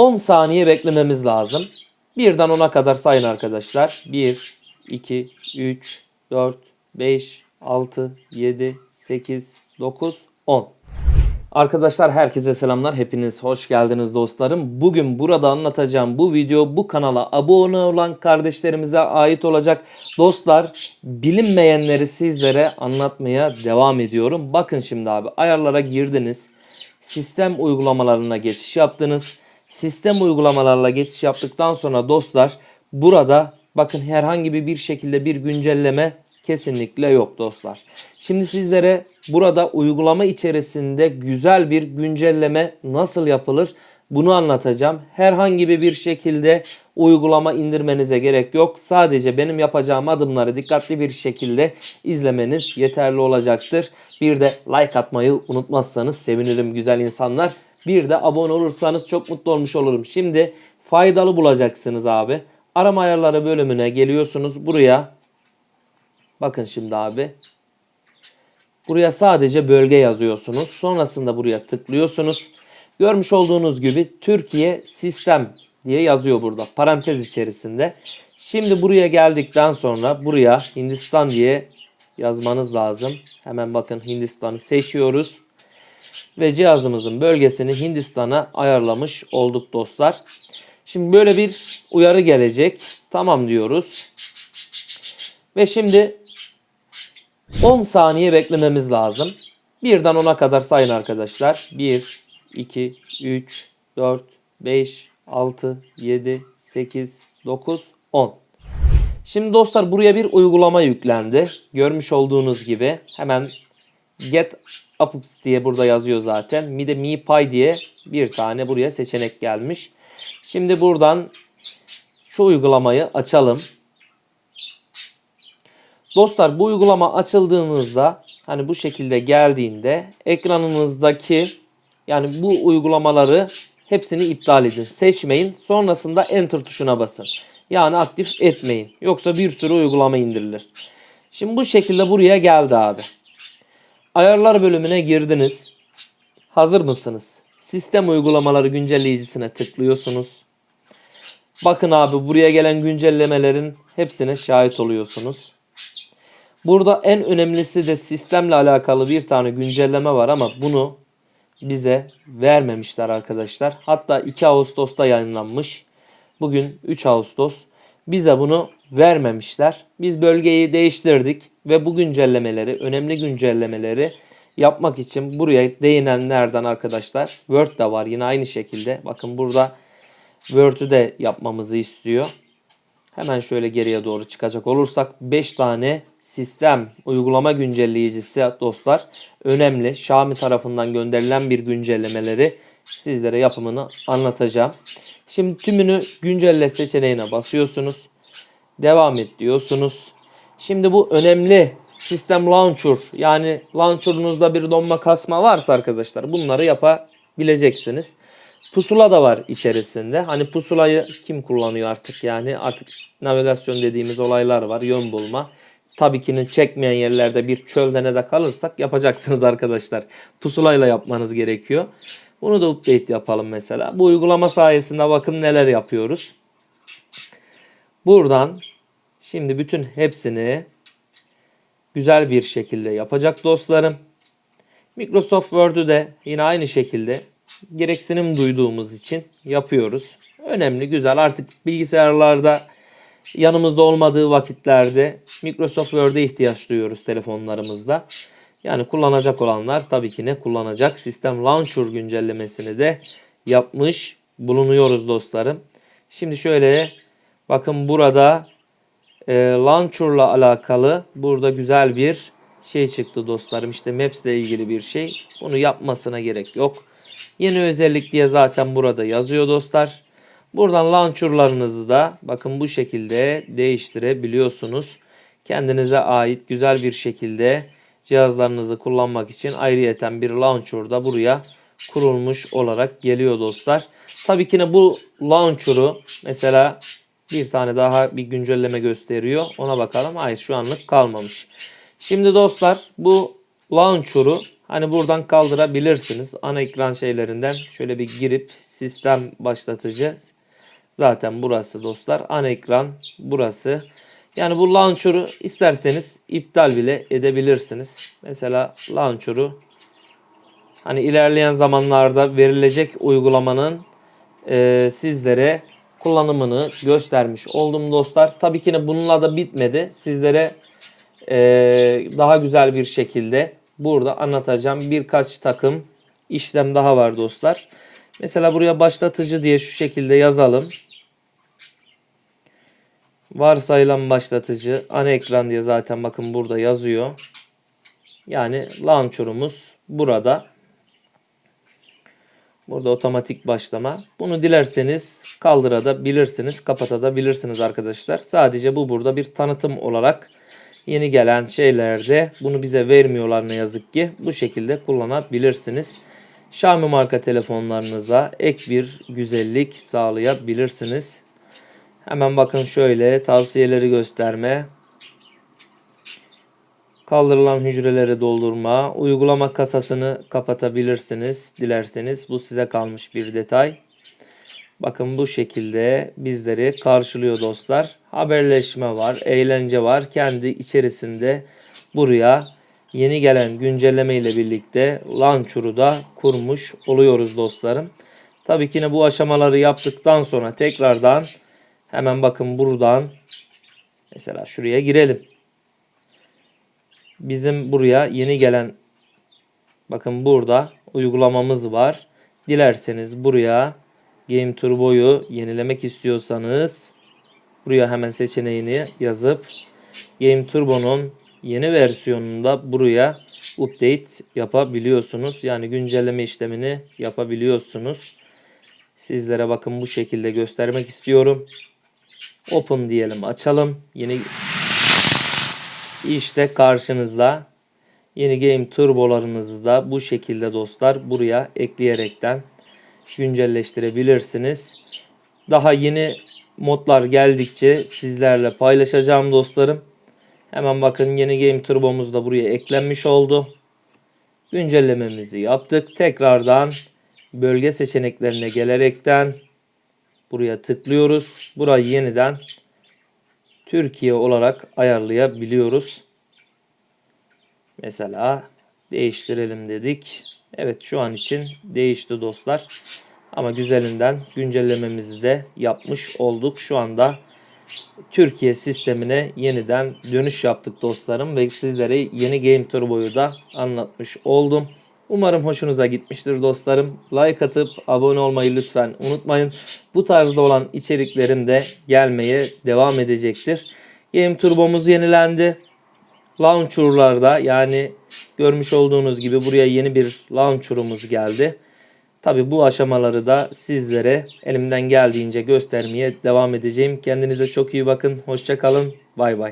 10 saniye beklememiz lazım. Birden 10'a kadar sayın arkadaşlar. 1, 2, 3, 4, 5, 6, 7, 8, 9, 10. Arkadaşlar herkese selamlar. Hepiniz hoş geldiniz dostlarım. Bugün burada anlatacağım bu video bu kanala abone olan kardeşlerimize ait olacak. Dostlar bilinmeyenleri sizlere anlatmaya devam ediyorum. Bakın şimdi abi ayarlara girdiniz. Sistem uygulamalarına geçiş yaptınız. Sistem uygulamalarla geçiş yaptıktan sonra dostlar burada bakın herhangi bir şekilde bir güncelleme kesinlikle yok dostlar. Şimdi sizlere burada uygulama içerisinde güzel bir güncelleme nasıl yapılır bunu anlatacağım. Herhangi bir şekilde uygulama indirmenize gerek yok. Sadece benim yapacağım adımları dikkatli bir şekilde izlemeniz yeterli olacaktır. Bir de like atmayı unutmazsanız sevinirim güzel insanlar. Bir de abone olursanız çok mutlu olmuş olurum. Şimdi faydalı bulacaksınız abi. Arama ayarları bölümüne geliyorsunuz. Buraya bakın şimdi abi. Buraya sadece bölge yazıyorsunuz. Sonrasında buraya tıklıyorsunuz. Görmüş olduğunuz gibi Türkiye sistem diye yazıyor burada parantez içerisinde. Şimdi buraya geldikten sonra buraya Hindistan diye yazmanız lazım. Hemen bakın Hindistan'ı seçiyoruz. Ve cihazımızın bölgesini Hindistan'a ayarlamış olduk dostlar. Şimdi böyle bir uyarı gelecek. Tamam diyoruz. Ve şimdi 10 saniye beklememiz lazım. Birden 10'a kadar sayın arkadaşlar. 1, 2, 3, 4, 5, 6, 7, 8, 9, 10. Şimdi dostlar buraya bir uygulama yüklendi. Görmüş olduğunuz gibi hemen Get Apps diye burada yazıyor zaten. Bir de MiPy diye bir tane buraya seçenek gelmiş. Şimdi buradan şu uygulamayı açalım. Dostlar bu uygulama açıldığınızda hani bu şekilde geldiğinde ekranınızdaki yani bu uygulamaları hepsini iptal edin. Seçmeyin. Sonrasında enter tuşuna basın. Yani aktif etmeyin. Yoksa bir sürü uygulama indirilir. Şimdi bu şekilde buraya geldi abi. Ayarlar bölümüne girdiniz. Hazır mısınız? Sistem uygulamaları güncelleyicisine tıklıyorsunuz. Bakın abi buraya gelen güncellemelerin hepsine şahit oluyorsunuz. Burada en önemlisi de sistemle alakalı bir tane güncelleme var ama bunu bize vermemişler arkadaşlar. Hatta 2 Ağustos'ta yayınlanmış. Bugün 3 Ağustos. Bize bunu vermemişler. Biz bölgeyi değiştirdik ve bu güncellemeleri, önemli güncellemeleri yapmak için buraya değinenlerden arkadaşlar Word da var yine aynı şekilde. Bakın burada Word'ü de yapmamızı istiyor. Hemen şöyle geriye doğru çıkacak olursak 5 tane sistem uygulama güncelleyicisi dostlar önemli. Xiaomi tarafından gönderilen bir güncellemeleri sizlere yapımını anlatacağım. Şimdi tümünü güncelle seçeneğine basıyorsunuz. Devam et diyorsunuz. Şimdi bu önemli sistem launcher yani launcher'ınızda bir donma kasma varsa arkadaşlar bunları yapabileceksiniz. Pusula da var içerisinde. Hani pusulayı kim kullanıyor artık yani artık navigasyon dediğimiz olaylar var. Yön bulma. Tabii ki çekmeyen yerlerde bir çölde ne de kalırsak yapacaksınız arkadaşlar. Pusulayla yapmanız gerekiyor. Bunu da update yapalım mesela. Bu uygulama sayesinde bakın neler yapıyoruz. Buradan şimdi bütün hepsini güzel bir şekilde yapacak dostlarım. Microsoft Word'ü de yine aynı şekilde gereksinim duyduğumuz için yapıyoruz. Önemli, güzel. Artık bilgisayarlarda yanımızda olmadığı vakitlerde Microsoft Word'e ihtiyaç duyuyoruz telefonlarımızda. Yani kullanacak olanlar tabii ki ne kullanacak? Sistem Launcher güncellemesini de yapmış bulunuyoruz dostlarım. Şimdi şöyle bakın burada e, Launcher'la alakalı burada güzel bir şey çıktı dostlarım. İşte Maps ile ilgili bir şey. Bunu yapmasına gerek yok. Yeni özellik diye zaten burada yazıyor dostlar. Buradan launcherlarınızı da bakın bu şekilde değiştirebiliyorsunuz. Kendinize ait güzel bir şekilde cihazlarınızı kullanmak için ayrıyeten bir launcher da buraya kurulmuş olarak geliyor dostlar. Tabii ki ne bu launcher'u mesela bir tane daha bir güncelleme gösteriyor. Ona bakalım. Hayır şu anlık kalmamış. Şimdi dostlar bu launcher'u Hani buradan kaldırabilirsiniz. Ana ekran şeylerinden şöyle bir girip sistem başlatıcı. Zaten burası dostlar. Ana ekran burası. Yani bu launcher'ı isterseniz iptal bile edebilirsiniz. Mesela launcher'ı hani ilerleyen zamanlarda verilecek uygulamanın e, sizlere kullanımını göstermiş oldum dostlar. Tabii ki de bununla da bitmedi. Sizlere e, daha güzel bir şekilde burada anlatacağım birkaç takım işlem daha var dostlar. Mesela buraya başlatıcı diye şu şekilde yazalım. Varsayılan başlatıcı ana ekran diye zaten bakın burada yazıyor. Yani launcher'umuz burada. Burada otomatik başlama. Bunu dilerseniz kaldırabilirsiniz, kapatabilirsiniz arkadaşlar. Sadece bu burada bir tanıtım olarak yeni gelen şeylerde bunu bize vermiyorlar ne yazık ki. Bu şekilde kullanabilirsiniz. Xiaomi marka telefonlarınıza ek bir güzellik sağlayabilirsiniz. Hemen bakın şöyle tavsiyeleri gösterme. Kaldırılan hücreleri doldurma. Uygulama kasasını kapatabilirsiniz dilerseniz. Bu size kalmış bir detay. Bakın bu şekilde bizleri karşılıyor dostlar. Haberleşme var, eğlence var. Kendi içerisinde buraya yeni gelen güncelleme ile birlikte launcher'u da kurmuş oluyoruz dostlarım. Tabii ki ne bu aşamaları yaptıktan sonra tekrardan hemen bakın buradan mesela şuraya girelim. Bizim buraya yeni gelen bakın burada uygulamamız var. Dilerseniz buraya Game Turbo'yu yenilemek istiyorsanız buraya hemen seçeneğini yazıp Game Turbo'nun yeni versiyonunda buraya update yapabiliyorsunuz. Yani güncelleme işlemini yapabiliyorsunuz. Sizlere bakın bu şekilde göstermek istiyorum. Open diyelim açalım. Yeni işte karşınızda yeni game turbolarınızı da bu şekilde dostlar buraya ekleyerekten güncelleştirebilirsiniz. Daha yeni modlar geldikçe sizlerle paylaşacağım dostlarım. Hemen bakın yeni game turbomuz da buraya eklenmiş oldu. Güncellememizi yaptık. Tekrardan bölge seçeneklerine gelerekten buraya tıklıyoruz. Burayı yeniden Türkiye olarak ayarlayabiliyoruz. Mesela değiştirelim dedik. Evet şu an için değişti dostlar. Ama güzelinden güncellememizi de yapmış olduk. Şu anda Türkiye sistemine yeniden dönüş yaptık dostlarım ve sizlere yeni Game Turbo'yu da anlatmış oldum. Umarım hoşunuza gitmiştir dostlarım. Like atıp abone olmayı lütfen unutmayın. Bu tarzda olan içeriklerim de gelmeye devam edecektir. Game Turbo'muz yenilendi. Launcher'larda yani görmüş olduğunuz gibi buraya yeni bir launcher'umuz geldi. Tabi bu aşamaları da sizlere elimden geldiğince göstermeye devam edeceğim. Kendinize çok iyi bakın. Hoşça kalın. Bay bay.